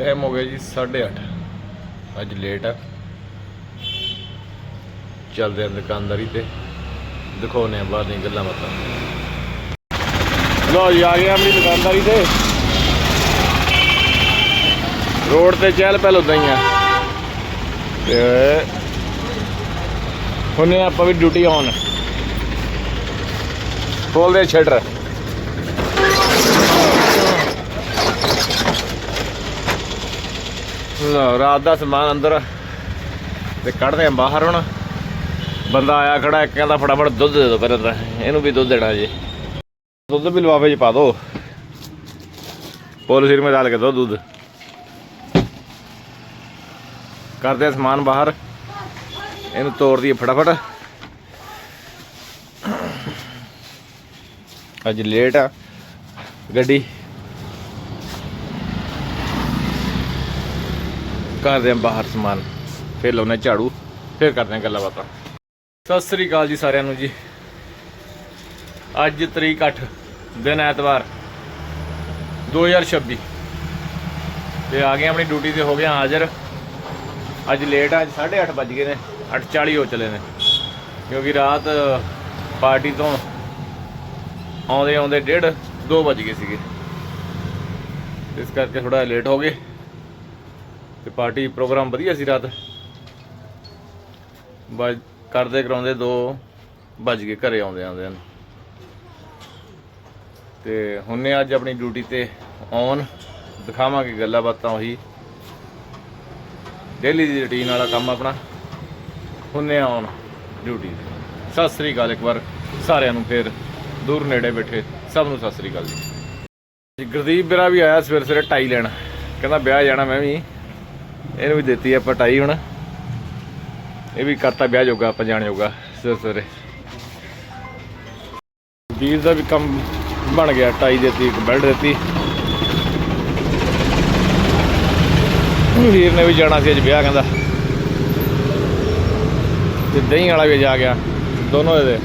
Time ਹੋ ਗਿਆ ਜੀ 8:30 ਅੱਜ ਲੇਟ ਆ। ਚੱਲਦੇ ਆਂ ਦੁਕਾਨਦਾਰੀ ਤੇ। ਦਿਖਾਉਨੇ ਆ ਬਾਹਰ ਦੀਆਂ ਗੱਲਾਂ ਬਾਤਾਂ। ਲੋ ਜੀ, ਆ ਗਏ ਆਪਣੀ ਦੁਕਾਨਦਾਰੀ ਤੇ। ਰੋਡ ਤੇ ਚਹਿਲ ਪਹਿਲ ਉਦਾਂ ਹੀ ਆ। ਤੇ ਹੁਣੇ ਆਪਾਂ ਵੀ ਡਿਊਟੀ ਆਨ ਖੋਲਦੇ ਸ਼ਟਰ। ਰਾਤ ਦਾ ਸਮਾਨ ਅੰਦਰ ਤੇ ਕੱਢਦੇ ਆ ਬਾਹਰ ਹੁਣ। ਬੰਦਾ ਆਇਆ ਖੜਾ, ਇੱਕ ਕਹਿੰਦਾ ਫਟਾਫਟ ਦੁੱਧ ਦੇ ਦਿਓ ਪਹਿਲਾਂ ਇਹਨੂੰ ਵੀ ਦੁੱਧ ਦੇਣਾ ਜੀ। ਦੁੱਧ ਵੀ ਲਵਾਵੇ 'ਚ ਪਾ ਦੋ। ਪੋਲ ਸਿਰ ਮੇ ਡਾਲ ਕੇ ਦੋ ਦੁੱਧ। ਕਰਦੇ ਆ ਸਮਾਨ ਬਾਹਰ। ਇਹਨੂੰ ਤੋੜ ਦਈਏ ਫਟਾਫਟ। ਅੱਜ ਲੇਟ ਆ। ਗੱਡੀ ਕਰਦੇ ਆ ਬਾਹਰ ਸਮਾਨ। ਫਿਰ ਲਾਉਨੇ ਝਾੜੂ, ਫਿਰ ਕਰਦੇ ਆ ਗੱਲਾਂ ਬਾਤਾਂ। ਸਤਿ ਸ੍ਰੀ ਅਕਾਲ ਜੀ ਸਾਰਿਆਂ ਨੂੰ ਜੀ। ਅੱਜ ਤਰੀਕ 8 ਦਿਨ ਐਤਵਾਰ 2026 ਤੇ ਆ ਗਏ ਆਪਣੀ ਡਿਊਟੀ ਤੇ ਹੋ ਗਏ ਹਾਜ਼ਰ। ਅੱਜ ਲੇਟ ਆ, ਅੱਜ 8:30 ਵੱਜ ਗਏ ਨੇ 8:40 ਹੋ ਚਲੇ ਨੇ। ਕਿਉਂਕਿ ਰਾਤ ਪਾਰਟੀ ਤੋਂ ਆਉਂਦੇ ਆਉਂਦੇ ਡੇਢ 2 ਵੱਜ ਗਏ ਸੀਗੇ। ਇਸ ਕਰਕੇ ਥੋੜਾ ਲੇਟ ਹੋ ਗਏ। ਤੇ ਪਾਰਟੀ ਪ੍ਰੋਗਰਾਮ ਵਧੀਆ ਸੀ ਰਾਤ। ਬਾਅਦ ਕਰਦੇ ਕਰਾਉਂਦੇ ਦੋ, ਵੱਜ ਕੇ ਘਰੇ ਆਉਂਦੇ ਆਉਂਦੇ ਹਨ। ਤੇ ਹੁਣੇ ਅੱਜ ਆਪਣੀ ਡਿਊਟੀ ਤੇ ਔਨ ਦਿਖਾਵਾਂਗੇ ਗੱਲਾਂ ਬਾਤਾਂ ਉਹੀ। ਡੇਲੀ ਦੀ ਰੁਟੀਨ ਵਾਲਾ ਕੰਮ ਆਪਣਾ। ਹੁਣੇ ਆਉਣ ਡਿਊਟੀ ਤੇ। ਸਤਿ ਸ੍ਰੀ ਅਕਾਲ ਇੱਕ ਵਾਰ, ਸਾਰਿਆਂ ਨੂੰ ਫੇਰ। ਦੂਰ ਨੇੜੇ ਬੈਠੇ, ਸਭ ਨੂੰ ਸਤਿ ਸ੍ਰੀ ਅਕਾਲ ਜੀ। ਗੁਰਦੀਪ ਵੀਰਾ ਵੀ ਆਇਆ ਸਵੇਰੇ ਸਵੇਰੇ ਟਾਈ ਲੈਣ। ਕਹਿੰਦਾ ਵਿਆਹ ਜਾਣਾ ਮੈਂ ਵੀ। ਇਹਨੂੰ ਵੀ ਦਿੱਤੀ ਆਪਾਂ ਟਾਈ ਹੁਣ। ਇਹ ਵੀ ਕਰਤਾ ਵਿਆਹ ਜੋਗਾ, ਆਪਾਂ ਜਾਣ ਜੋਗਾ, ਸਵੇਰੇ ਸਵੇਰੇ। ਵੀਰ ਦਾ ਵੀ ਕੰਮ ਬਣ ਗਿਆ ਟਾਈ ਦਿੱਤੀ, ਇੱਕ ਬੈਲਟ ਦਿੱਤੀ। ਵੀਰ ਨੇ ਵੀ ਜਾਣਾ ਸੀ ਅੱਜ ਵਿਆਹ, ਕਹਿੰਦਾ। ਤੇ ਦਹੀਂ ਵਾਲਾ ਵੀ ਜਾ ਗਿਆ, ਦੋਨੋਂ ਇਹਦੇ।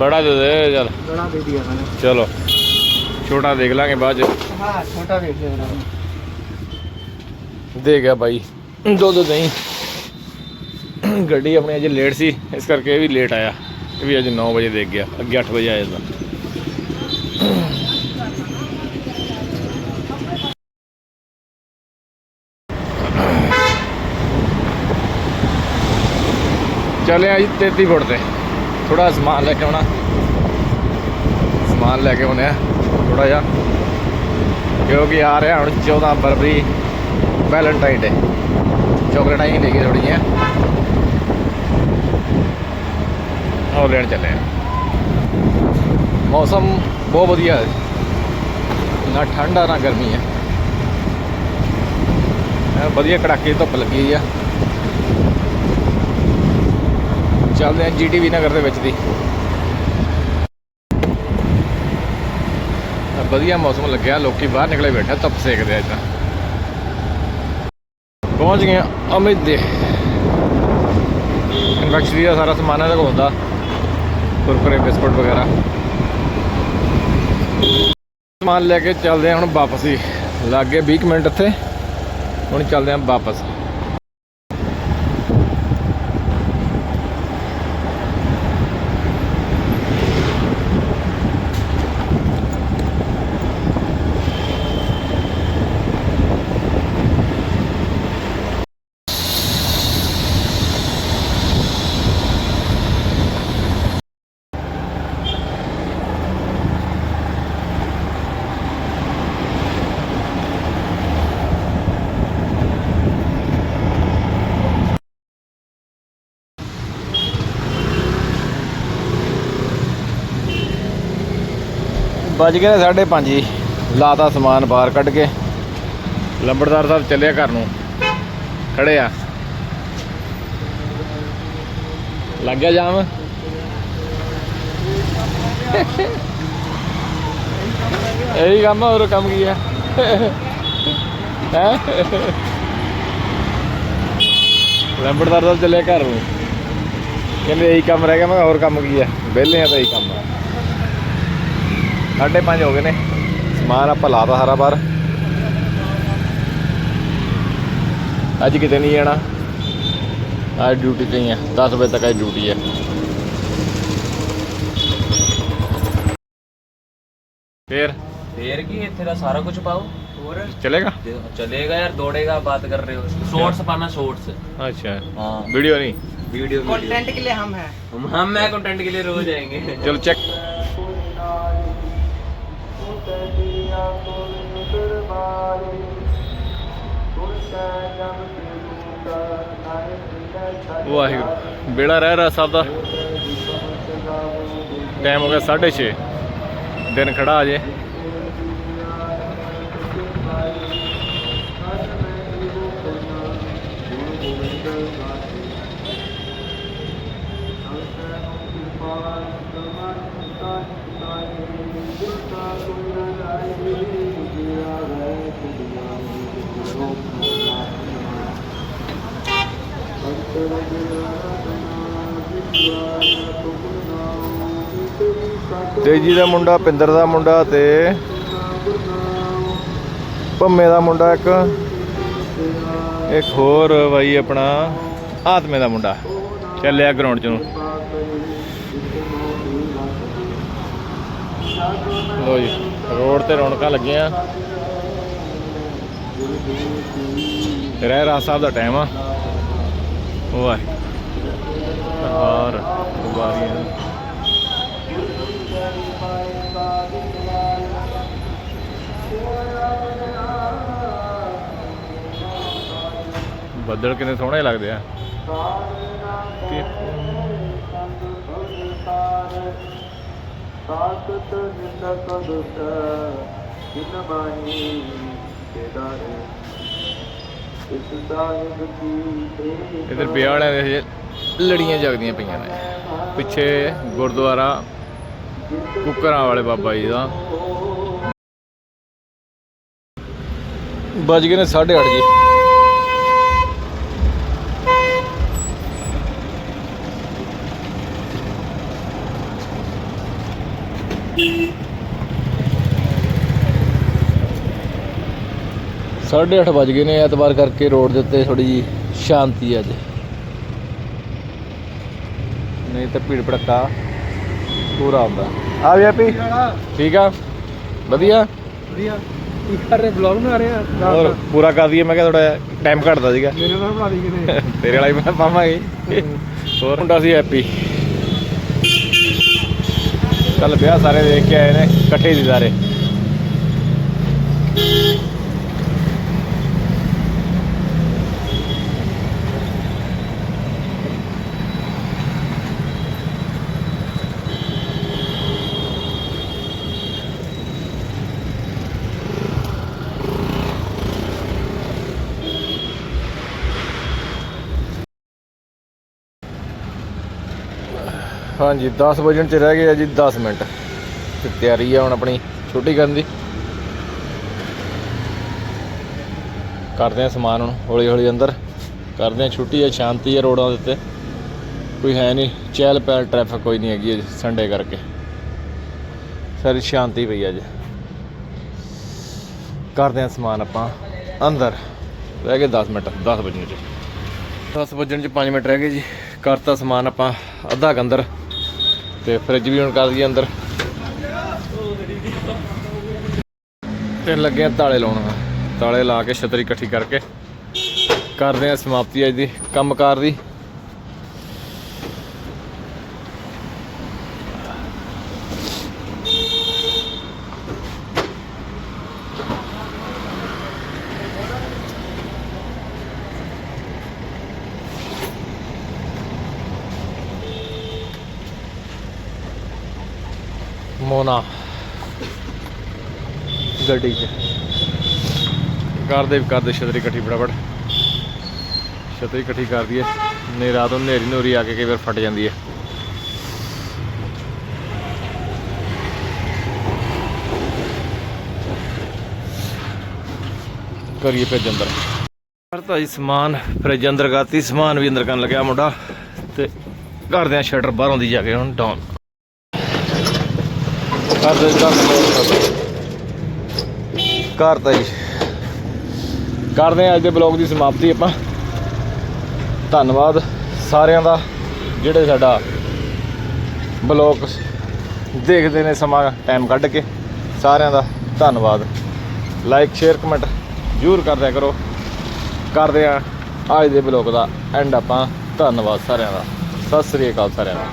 बड़ा दे दे चल। बड़ा दे दिया मैंने। चलो छोटा देख लांगे बाद हाँ छोटा देख लेना देगा भाई दो दो दही। गड्डी अपने अज लेट सी इस करके भी लेट आया। भी अज नौ बजे देख गया अगे अठ बजे आया था चले आज तेती फुटते ਥੋੜਾ ਸਮਾਨ ਲੈ ਕੇ ਆਉਣਾ। ਸਮਾਨ ਲੈ ਕੇ ਆਉਣੇ ਆ ਥੋੜਾ ਜਿਹਾ। ਕਿਉਂਕਿ ਆ ਰਿਹਾ ਹੁਣ 14 ਫਰਵਰੀ, ਵੈਲੈਂਟਾਈਨ ਡੇ। ਚਾਕਲੇਟਾਂ ਹੀ ਲੈ ਕੇ ਥੋੜੀ ਜਿਹੀਆਂ। ਉਹ ਲੈਣ ਚੱਲੇ ਆ। ਮੌਸਮ ਬਹੁਤ ਵਧੀਆ ਹੈ। ਨਾ ਠੰਡਾ ਨਾ ਗਰਮੀ ਹੈ। ਵਧੀਆ ਕੜਾਕੇ ਧੁੱਪ ਲੱਗੀ ਹੋਈ ਆ। ਚੱਲਦੇ ਆ ਜੀਟੀਵੀ ਨਗਰ ਦੇ ਵਿੱਚ ਦੀ। ਵਧੀਆ ਮੌਸਮ ਲੱਗਿਆ, ਲੋਕੀ ਬਾਹਰ ਨਿਕਲੇ ਬੈਠੇ, ਧੁੱਪ ਸੇਕਦੇ ਆ ਇਦਾਂ। ਪਹੁੰਚ ਗਏ ਹਾਂ ਅਮਿਤ ਦੇ। ਕਨਵੈਕਸ਼ਨਰੀ ਦਾ ਸਾਰਾ ਸਮਾਨ ਇਹਦੇ ਕੋਲ ਹੁੰਦਾ। ਕੁਰਕਰੇ, ਬਿਸਕੁਟ ਵਗੈਰਾ। ਸਮਾਨ ਲੈ ਕੇ ਚੱਲਦੇ ਹਾਂ ਹੁਣ ਵਾਪਸ। ਹੀ ਲੱਗ ਗਏ 20 ਕੁ ਮਿੰਟ ਇੱਥੇ। ਹੁਣ ਚੱਲਦੇ ਹਾਂ ਵਾਪਸ। ਵੱਜ ਗਏ ਨੇ ਸਾਢੇ ਪੰਜ ਜੀ। ਲਾਤਾ ਸਮਾਨ ਬਾਹਰ ਕੱਢ ਕੇ। ਲੰਬੜਦਾਰ ਸਾਹਿਬ ਚੱਲਿਆ ਘਰ ਨੂੰ। ਖੜੇ ਆ। ਲੱਗ ਗਿਆ ਜਾਮ? ਇਹੀ ਕੰਮ ਹੋਰ ਕੰਮ ਕੀ ਆ? ਹੈ? ਲੰਬੜਦਾਰ ਸਾਹਿਬ ਚੱਲਿਆ ਘਰ ਨੂੰ। ਕਹਿੰਦੇ ਇਹੀ ਕੰਮ ਰਹਿ ਗਿਆ, ਮੈਂ ਹੋਰ ਕੰਮ ਕੀ ਹੈ ਵਿਹਲੇ ਆ ਤਾਂ ਇਹੀ ਕੰਮ ਆ। ਸਾਢੇ ਪੰਜ ਹੋ ਗਏ ਨੇ ਸਮਾਨ ਆਪਾਂ ਲਾਤਾ ਸਾਰਾ ਬਾਹਰ ਅੱਜ ਕਿਤੇ ਨਹੀਂ ਜਾਣਾ ਅੱਜ ਡਿਊਟੀ ਤੇ ਹੀ ਆ 10 ਵਜੇ ਤੱਕ ਅੱਜ ਡਿਊਟੀ ਹੈ ਫੇਰ ਫੇਰ ਕੀ ਇੱਥੇ ਦਾ ਸਾਰਾ ਕੁਝ ਪਾਓ ਹੋਰ ਚਲੇਗਾ चलेगा यार दौड़ेगा बात कर रहे हो शॉर्ट्स पाना शॉर्ट्स ਅੱਛਾ हाँ ਵੀਡੀਓ ਨਹੀਂ वीडियो कंटेंट के लिए हम हैं हम हम मैं कंटेंट के लिए रोज आएंगे ਚਲੋ ਚੈੱਕ ਵਾਹਿਗੁਰੂ। ਬੇੜਾ ਰਹਿ ਰਿਹਾ ਸਾਹਿਬ ਦਾ। ਟਾਈਮ ਹੋ ਗਿਆ 6:30 ਦਿਨ ਖੜਾ ਅਜੇ। ਤੇਜੀ ਦਾ ਮੁੰਡਾ, ਪਿੰਦਰ ਦਾ ਮੁੰਡਾ ਤੇ ਭੰਮੇ ਦਾ ਮੁੰਡਾ ਇੱਕ। ਇੱਕ ਹੋਰ ਬਾਈ ਆਪਣਾ ਆਤਮੇ ਦਾ ਮੁੰਡਾ। ਚੱਲਿਆ ਗਰਾਊਂਡ ਚ ਨੂੰ। ਲੋ ਜੀ, ਰੋਡ ਤੇ ਰੌਣਕਾਂ ਲੱਗੀਆਂ। ਰਹਿ ਰਾ ਸਾਹਿਬ ਦਾ ਟਾਈਮ ਆ। ਉਹ ਆ ਵਾਰੀਆਂ ਬੱਦਲ ਕਿੰਨੇ ਸੋਹਣੇ ਲੱਗਦੇ ਆ। ਤੇ ਨਿੰਦਕ ਦੁਸ਼ਟ ਜਿਨ ਬਾਣੀ ਕੇਦਾਰੇ। ਇਧਰ ਵਿਆਹ ਵਾਲਿਆਂ ਦੇ ਲੜੀਆਂ ਜਗਦੀਆਂ ਪਈਆਂ ਨੇ ਪਿੱਛੇ ਗੁਰਦੁਆਰਾ ਕੁਕਰਾਂ ਵਾਲੇ ਬਾਬਾ ਜੀ ਦਾ ਵੱਜ ਗਏ ਨੇ 8:30 ਜੀ Beep. 8:30 ਵਜ ਗਏ ਨੇ ਐਤਵਾਰ ਕਰਕੇ ਰੋਡ ਦੇ ਉੱਤੇ ਥੋੜੀ ਜੀ ਸ਼ਾਂਤੀ ਹੈ ਅੱਜ। ਨਹੀਂ ਤਾਂ ਭੀੜ ਭੜਕਾ ਪੂਰਾ ਹੁੰਦਾ। ਆ ਵੀ ਹੈਪੀ। ਠੀਕ ਆ? ਵਧੀਆ? ਵਧੀਆ। ਕੀ ਕਰ ਰਹੇ ਬਲੌਗ ਬਣਾ ਰਹੇ ਆ ਹੋਰ ਪੂਰਾ ਕਰ ਦਈਏ ਮੈਂ ਕਿਹਾ ਥੋੜਾ ਟਾਈਮ ਘਟਦਾ ਸੀਗਾ। ਮੇਰੇ ਨਾਲ ਬਣਾ ਦਈਏ ਕਿਤੇ। ਤੇਰੇ ਵਾਲਾ ਹੀ ਮੈਂ ਪਾਵਾਂਗੇ। ਹੋਰ? ਹੁੰਦਾ ਸੀ ਹੈਪੀ। ਕੱਲ ਵਿਆਹ ਸਾਰੇ ਦੇਖ ਕੇ ਆਏ ਨੇ ਇਕੱਠੇ ਸੀ ਸਾਰੇ। ਹਾਂਜੀ 10 ਵਜਣ ਚ ਰਹਿ ਗਏ ਆ ਜੀ 10 ਮਿੰਟ। ਤੇ ਤਿਆਰੀ ਆ ਹੁਣ ਆਪਣੀ ਛੁੱਟੀ ਕਰਨ ਦੀ। ਕਰਦੇ ਆ ਸਮਾਨ ਹੁਣ ਹੌਲੀ ਹੌਲੀ ਅੰਦਰ। ਕਰਦੇ ਆ ਛੁੱਟੀ ਆ, ਸ਼ਾਂਤੀ ਆ ਰੋਡਾਂ ਦੇ ਉੱਤੇ। ਕੋਈ ਹੈ ਨਹੀਂ, ਚਹਿਲ ਪਹਿਲ ਟ੍ਰੈਫਿਕ ਕੋਈ ਨਹੀਂ ਹੈਗੀ ਅੱਜ ਸੰਡੇ ਕਰਕੇ। ਸਾਰੀ ਸ਼ਾਂਤੀ ਪਈ ਅੱਜ। ਕਰਦੇ ਆ ਸਮਾਨ ਆਪਾਂ, ਅੰਦਰ। ਰਹਿ ਗਏ 10 ਮਿੰਟ 10 ਵਜਣ ਚ। 10 ਵਜਣ ਚ 5 ਮਿੰਟ ਰਹਿ ਗਏ ਜੀ। ਕਰਤਾ ਸਮਾਨ ਆਪਾਂ, ਅੱਧਾ ਕੁ ਅੰਦਰ। ਤੇ ਫ੍ਰਿਜ ਵੀ ਹੁਣ ਕਰ ਦਈਏ ਅੰਦਰ। ਤੇ ਲੱਗੇ ਤਾਲੇ ਲਾਉਣ। ਤਾਲੇ ਲਾ ਕੇ ਛਤਰੀ ਇਕੱਠੀ ਕਰਕੇ। ਕਰਦੇ ਆ ਸਮਾਪਤੀ ਅੱਜ ਦੀ ਕੰਮਕਾਰ ਦੀ। ਮੋਨਾ। ਗੱਡੀ 'ਚ। ਕਰਦੇ ਵੀ ਕਰਦੇ ਛਤਰੀ ਇਕੱਠੀ ਫਟਾਫਟ। ਛਤਰੀ ਇਕੱਠੀ ਕਰ ਦਈਏ ਨੇ ਰਾਤ ਨੂੰ ਨੇਰੀ ਨੂਰੀ ਆ ਕੇ ਕਈ ਵਾਰ ਫਟ ਜਾਂਦੀ ਹੈ ਕਰੀਏ ਭੇਜ ਅੰਦਰ ਕਰਤਾ ਜੀ ਸਮਾਨ ਫਰਿੱਜ ਅੰਦਰ ਕਰਤੀ ਸਮਾਨ ਵੀ ਅੰਦਰ ਕਰਨ ਲੱਗਿਆ ਮੁੰਡਾ। ਤੇ ਕਰਦੇ ਆ ਸ਼ਟਰ ਬਾਹਰੋਂ ਦੀ ਜਾ ਕੇ ਹੁਣ ਡਾਊਨ ਕਰਦੇ ਕਰਤਾ ਜੀ। ਕਰਦੇ ਆ ਅੱਜ ਦੇ ਬਲੌਗ ਦੀ ਸਮਾਪਤੀ ਆਪਾਂ। ਧੰਨਵਾਦ ਸਾਰਿਆਂ ਦਾ, ਜਿਹੜੇ ਸਾਡਾ ਬਲੌਗ ਦੇਖਦੇ ਨੇ ਸਮਾਂ ਟਾਈਮ ਕੱਢ ਕੇ। ਸਾਰਿਆਂ ਦਾ ਧੰਨਵਾਦ। ਲਾਈਕ ਸ਼ੇਅਰ ਕਮੈਂਟ ਜ਼ਰੂਰ ਕਰ ਦਿਆ ਕਰੋ। ਕਰਦੇ ਆ ਅੱਜ ਦੇ ਬਲੌਗ ਦਾ ਐਂਡ ਆਪਾਂ। ਧੰਨਵਾਦ ਸਾਰਿਆਂ ਦਾ। ਸਤਿ ਸ੍ਰੀ ਅਕਾਲ ਸਾਰਿਆਂ ਦਾ।